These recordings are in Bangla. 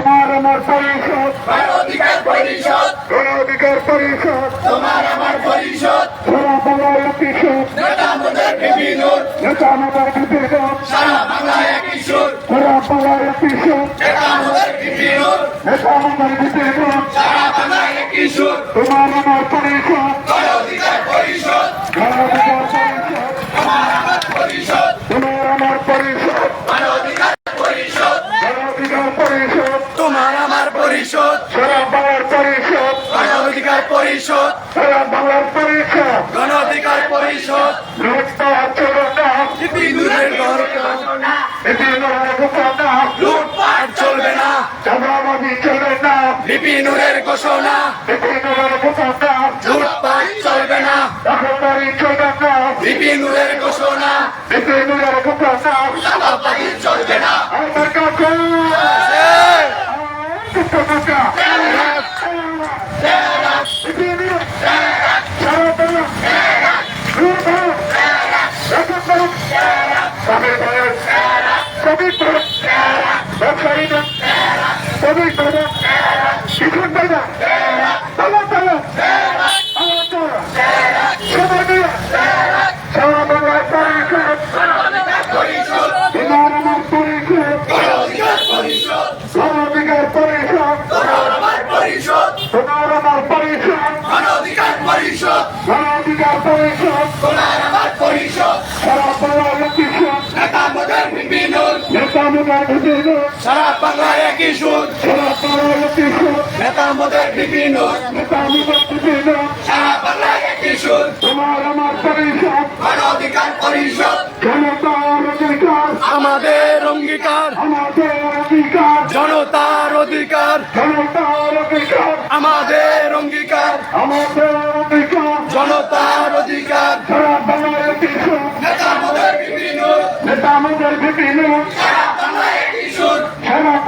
তোমার আমার পরিষদ। অধিকার পরিষদ অধিকার পরিষদ তোমার আমার পরিষদ। সারা বাংলায় কিশোর নেতা আমাদের বিভিন্ন নেতা আমাদের বিপদ সারা। বাংলায় একই সুর। সারা বাংলায় কিশোর নেতা আমাদের বিভিন্ন নেতা আমাদের বিপদ সারা। বাংলায় একই সুর। তোমার আমার পরিষদ। অধিকার পরিষদ। গণ অধিকার পরিষদ। তোমার আমার পরিষদ। তোমার আমার পরিষদ। গণ অধিকার পরিষদ পরিষদ। সারা বাংলার পরিষদ। গণ অধিকার পরিষদ সারা বাংলার পরিষদ গণ অধিকার পরিষদ ঘটনা। লুটপাট চলবে না। চলে না। বিপিনুরের ঘোষণা। বিভিন্ন ঘটনা লুটপাট চলবে না। দখলদারি চলে না। বিপিনুরের ঘোষণা। বিভিন্ন ঘটনা চাঁদাবাজি চলবে না। সারা বাংলার পরিষদ পরিষদ আমার পরিষদ সারা বাংলায় একই সুর। বাংলার নেতা আমাদের বিভিন্ন। সারা বাংলায় একই সুর। তোমার আমার পরিষদ। গণ অধিকার পরিষদ আমাদের অঙ্গীকার। আমাদের অধিকার জনতার অধিকার। আমাদের অঙ্গীকার। জনতার অধিকার। বাংলার নেতা আমাদের বিভিন্ন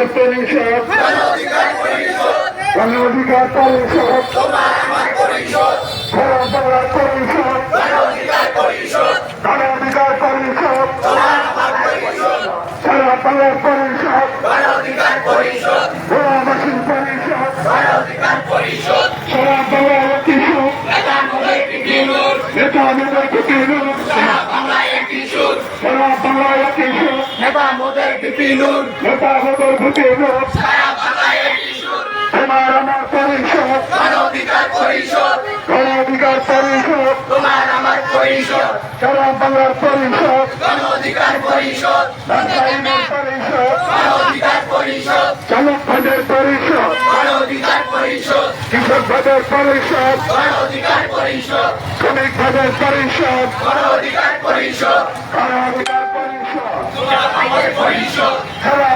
অধিকার পরিষদ গণ অধিকার পরিষদ অধিকার পরিষদ গণ অধিকার পরিষদ গোলাবাসীর পরিষদ অধিকার পরিষদ বাংলার কিশোর নেতা নেতা কিশোর সারা সুর সারা বাংলার কিশোর নেতা নেতা আমাদের কিশোর সারা বাংলায় সুর তোমার আমার পরিষদ। গণ অধিকার পরিষদ। গণ অধিকার পরিষদ। তোমার আমার পরিষদ। সারা বাংলার পরিষদ। গণ অধিকার পরিষদ। পরিষদ। গণ অধিকার পরিষদ। চালক ভাদের পরিষদ। গণ অধিকার পরিষদ। কৃষক ভাদের পরিষদ। গণ অধিকার পরিষদ। শ্রমিক ভাদের পরিষদ। গণ অধিকার পরিষদ। গণ অধিকার তোমার আমার পরিষদ সারা